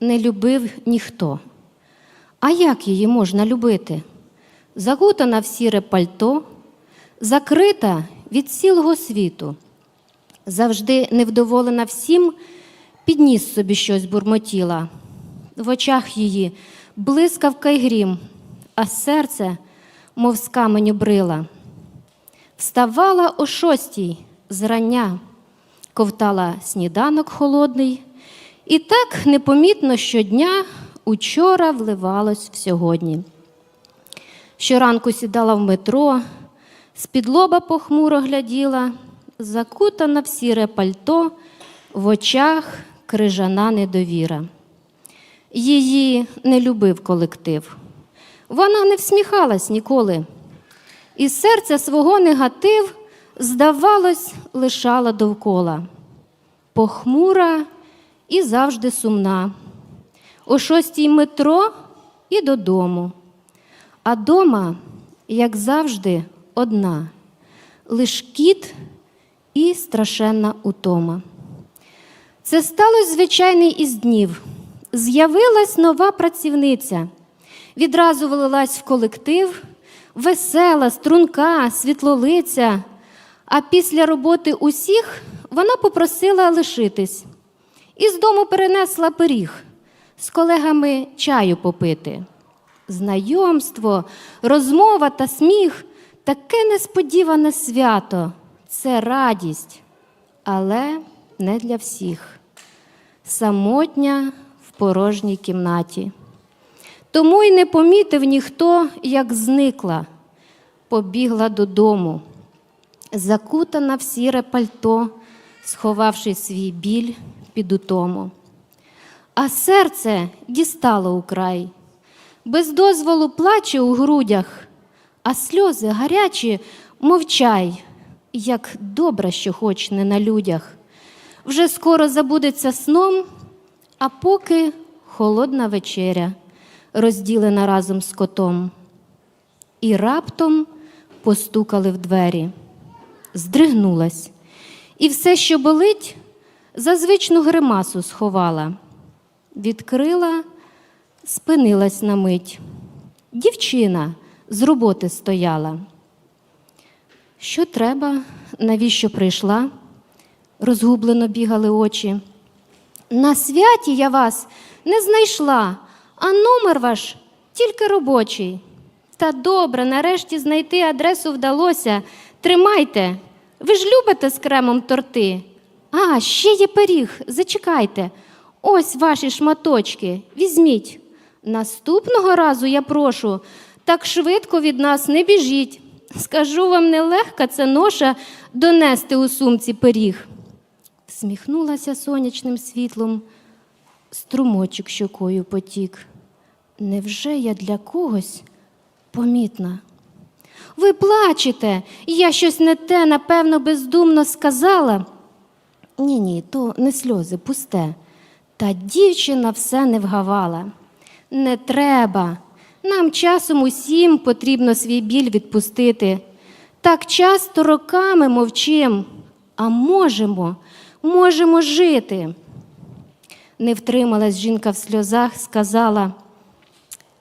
не любив ніхто. А як її можна любити? Закутана в сіре пальто, закрита від цілого світу, завжди невдоволена всім, підніс собі щось бурмотіла. В очах її блискавка й грім, а серце, мов з каменю брила. Вставала о шостій зрання, ковтала сніданок холодний, і так непомітно щодня учора вливалось в сьогодні. Щоранку сідала в метро, з-під лоба похмуро гляділа, закутана в сіре пальто, в очах крижана недовіра. Її не любив колектив. Вона не всміхалась ніколи. І серце свого негатив, здавалось, лишала довкола. Похмура і завжди сумна. О шостій метро і додому. А дома, як завжди, одна, лиш кіт і страшенна утома. Це сталося звичайний із днів. З'явилась нова працівниця. Відразу влилась в колектив, весела, струнка, світлолиця. А після роботи усіх вона попросила лишитись. І з дому перенесла пиріг з колегами чаю попити. Знайомство, розмова та сміх таке несподіване свято це радість, але не для всіх. Самотня в порожній кімнаті. Тому й не помітив ніхто, як зникла, побігла додому, закутана в сіре пальто, сховавши свій біль під утому. А серце дістало украй, без дозволу плаче у грудях, а сльози гарячі, мовчай, як добре, що хоч не на людях. Вже скоро забудеться сном, а поки холодна вечеря, розділена разом з котом. І раптом постукали в двері, здригнулась, і все, що болить, за звичну гримасу сховала. Відкрила, спинилась на мить. Дівчина з роботи стояла. Що треба, навіщо прийшла? Розгублено бігали очі. На святі я вас не знайшла, а номер ваш тільки робочий. Та добре, нарешті знайти адресу вдалося. Тримайте. Ви ж любите з кремом торти? А, ще є пиріг, зачекайте. Ось ваші шматочки, візьміть. Наступного разу я прошу, так швидко від нас не біжіть. Скажу вам, нелегка це ноша донести у сумці пиріг. Всміхнулася сонячним світлом, струмочок щокою потік. Невже я для когось помітна? Ви плачете, я щось не те, напевно, бездумно сказала. Ні, ні, то не сльози, пусте. Та дівчина все не вгавала. Не треба. Нам часом усім потрібно свій біль відпустити. Так часто роками мовчим, а можемо, можемо жити. Не втрималась жінка в сльозах, сказала,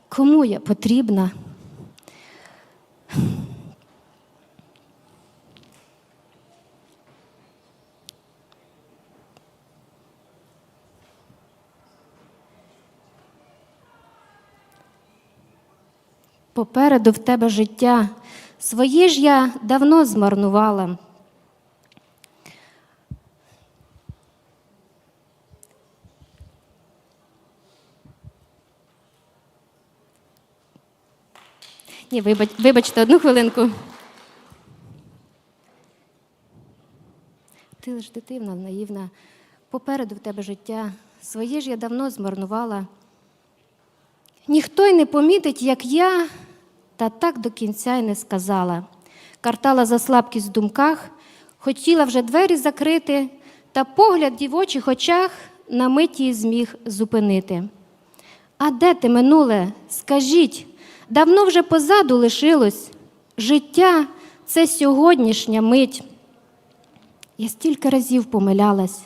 кому я потрібна? Попереду в тебе життя, своє ж я давно змарнувала. Ні, вибач, вибачте, одну хвилинку. Ти лиш дитина, наївна. Попереду в тебе життя, своє ж я давно змарнувала. Ніхто й не помітить, як я, та так до кінця й не сказала. Картала за слабкість в думках, хотіла вже двері закрити, та погляд дівочих очах на миті зміг зупинити. А де ти минуле? Скажіть, давно вже позаду лишилось. Життя це сьогоднішня мить. Я стільки разів помилялась.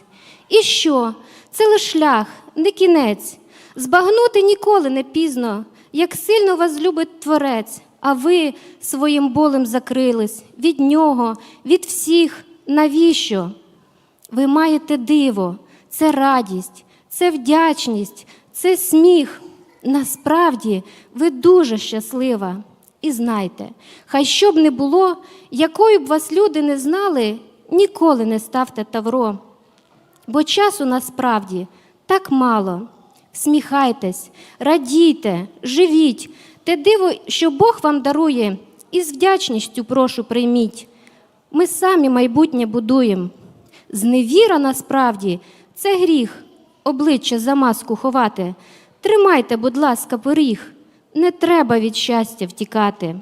І що? Це лише шлях, не кінець. Збагнути ніколи не пізно, як сильно вас любить Творець, а ви своїм болем закрились від нього, від всіх. Навіщо? Ви маєте диво, це радість, це вдячність, це сміх. Насправді ви дуже щаслива. І знайте, хай що б не було, якою б вас люди не знали, ніколи не ставте тавро. Бо часу насправді так мало. Всміхайтесь, радійте, живіть, те диво, що Бог вам дарує, і з вдячністю прошу прийміть. Ми самі майбутнє будуємо. Зневіра насправді це гріх, обличчя за маску ховати. Тримайте, будь ласка, поріг, не треба від щастя втікати.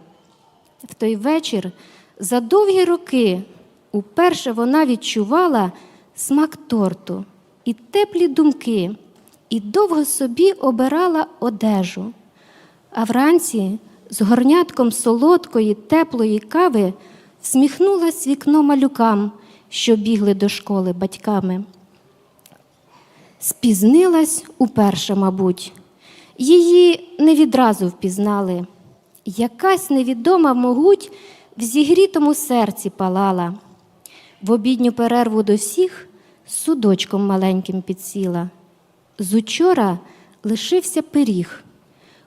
В той вечір за довгі роки уперше вона відчувала смак торту і теплі думки, і довго собі обирала одежу. А вранці з горнятком солодкої, теплої кави всміхнулась вікно малюкам, що бігли до школи батьками. Спізнилась уперше, мабуть. Її не відразу впізнали. Якась невідома могуть в зігрітому серці палала. В обідню перерву до всіх судочком маленьким підсіла. З учора лишився пиріг,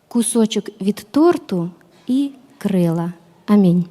кусочок від торту і крила. Амінь.